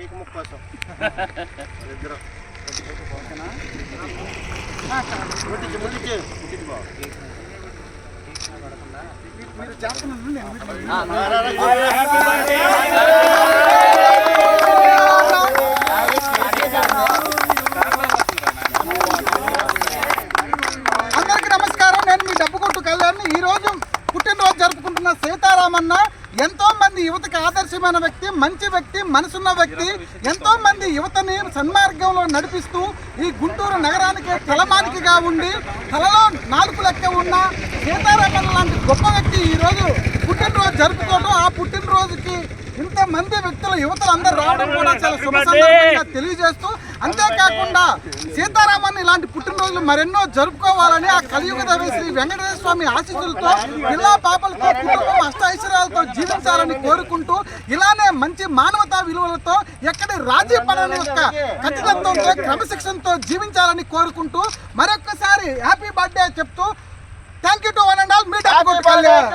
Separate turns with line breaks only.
Cake ముక్క కోసం. ఇద్దరు. ముట్టించి ముట్టించి. బావ
మీరు నేను నమస్కారం. నేను మీ డబ్బు కొట్టు కళ్యాణ్ ఈ రోజు పుట్టినరోజు జరుపుకుంటున్న సీతారామన్న ఎంతో మంది యువతకి ఆదర్శమైన వ్యక్తి మంచి వ్యక్తి మనసున్న వ్యక్తి ఎంతో మంది యువతని సన్మార్గంలో నడిపిస్తూ ఈ గుంటూరు నగరానికి తలమానికిగా ఉండి తలలో నాలుగు లెక్క ఉన్న సీతారామన్న లాంటి గొప్ప వ్యక్తి ఈ రోజు పుట్టినరోజు జరుపుకోవడం ఆ పుట్టినరోజుకి ఇంత మంది వ్యక్తులు యువతలు అందరూ రావడం కూడా చాలా శుభ సందర్భంగా తెలియజేస్తూ అంతేకాకుండా సీతారామన్ ఇలాంటి పుట్టినరోజులు మరెన్నో జరుపుకోవాలని ఆ కలియుగ దైవ శ్రీ వెంకటేశ్వర స్వామి ఆశీస్సులతో పిల్లా పాపలతో కుటుంబం అష్టైశ్వర్యాలతో జీవించాలని కోరుకుంటూ ఇలానే మంచి మానవతా విలువలతో ఎక్కడి రాజీ పడని యొక్క ఖచ్చితత్వంతో క్రమశిక్షణతో జీవించాలని కోరుకుంటూ మరొక్కసారి హ్యాపీ బర్త్డే చెప్తూ thank you to one and all మీ డబ్బు కొట్టు కళ్యాణ్.